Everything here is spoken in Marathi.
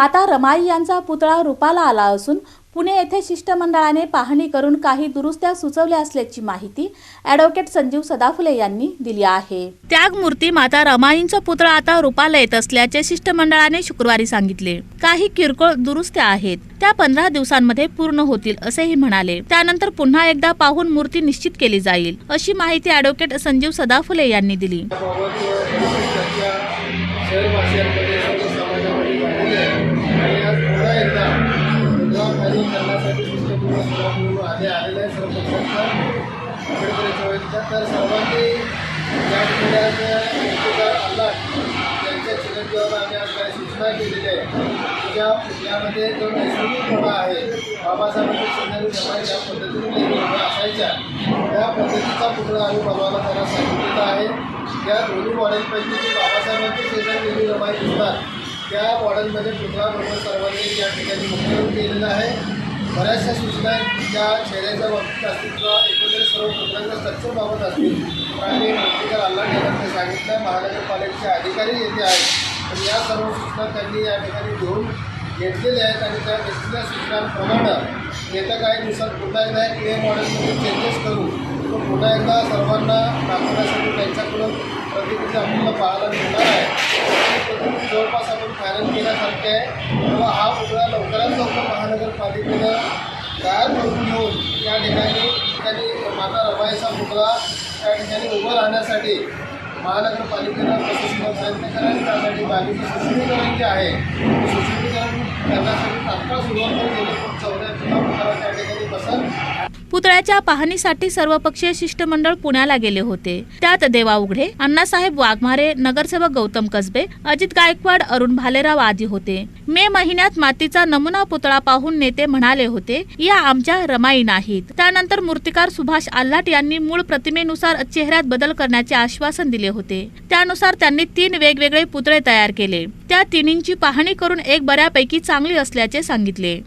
आता रमाई यांचा पुतळा रुपाला आला असून पुणे येथे शिष्टमंडळाने पाहणी करून काही दुरुस्त्या सुचवल्या असल्याची माहिती ॲडव्होकेट संजीव सदाफुले यांनी दिली आहे. त्यागमूर्ती माता रमाईंचा पुतळा आता रुपाला येत असल्याचे शिष्टमंडळाने शुक्रवारी सांगितले. काही किरकोळ दुरुस्त्या आहेत. त्या पंधरा दिवसांमध्ये पूर्ण होतील असेही म्हणाले. त्यानंतर पुन्हा एकदा पाहून मूर्ती निश्चित केली जाईल अशी माहिती ॲडव्होकेट संजीव सदाफुले यांनी दिली. शहरवासियांमध्ये सर्व समाजामध्ये झालेली आहे आणि आज पुन्हा एकदा करण्यासाठी शिष्टपूर्ण सभागृह आलेले आहे सर्व पक्षांचा तर सर्वांनी या ठिकाणी आज त्यांच्या अल्लाह चिरंजीवाला आम्ही आज काही सूचना केलेल्या आहे. ज्या यामध्ये जो नैसर्गिकपणा आहे बाबासाहेबांच्या शेजारी जमा ज्या पद्धतीने असायच्या त्या पद्धतीचा पुतळा आम्ही बनवायला त्यांना सांगितलेला आहे. त्या दोन्ही मॉडेलपैकी जे बाबासाहेबांचे शेजारी नेहमी रमाई दिसतात त्या मॉडेलमध्ये पुतळा बनवून सर्वांनी या ठिकाणी मुख्यमंत्री केलेलं आहे. बऱ्याचशा सूचना ज्या चेहऱ्याच्या बाबतीत असतील किंवा एकंदरीत सर्व पुतळ्यांच्या स्ट्रक्चरबाबत असतील आणि मुख्यमंत्री अल्लाह यांना सांगितलं महानगरपालिकेचे अधिकारी येथे आहेत. तर या सर्व सूचना त्यांनी या ठिकाणी घेऊन घेतलेले आहेत आणि त्या घेतलेल्या सूचनांप्रमाणे येत्या काही दिवसात पुन्हा एकदा एक ए मॉडेलमध्ये चेंजेस करू तो पुन्हा एकदा सर्वांना दाखवण्यासाठी त्यांच्याकडून प्रतिकृती आपल्याला पाहायला मिळणार आहे. प्रतिकृती जवळपास आपण फायनल केल्यासारखे आहे. तेव्हा हा पुतळा लवकरात लवकर महानगरपालिकेनं तयार करून घेऊन या ठिकाणी त्यांनी माता रमाईचा पुतळा त्या ठिकाणी उभं राहण्यासाठी महानगरपालिकेला प्रशासनाला प्रयत्न करायचे त्यासाठी सुशोभीकरण जे आहे. ते सुशोभीकरण करण्यासाठी तात्काळ सुरुवात केली पुतळ्याच्या पाहणीसाठी सर्वपक्षीय शिष्टमंडळ पुण्याला गेले होते. त्यात देवा उघडे अण्णासाहेब वाघमारे नगरसेवक गौतम कसबे अजित गायकवाड अरुण भालेराव आदी होते. मे महिन्यात मातीचा नमुना पुतळा पाहून नेते म्हणाले होते या आमच्या रमाई नाहीत. त्यानंतर मूर्तिकार सुभाष आल्हाट यांनी मूळ प्रतिमेनुसार चेहऱ्यात बदल करण्याचे आश्वासन दिले होते. त्यानुसार त्यांनी तीन वेगवेगळे पुतळे तयार केले. त्या तिन्हींची पाहणी करून एक बऱ्यापैकी चांगली असल्याचे सांगितले.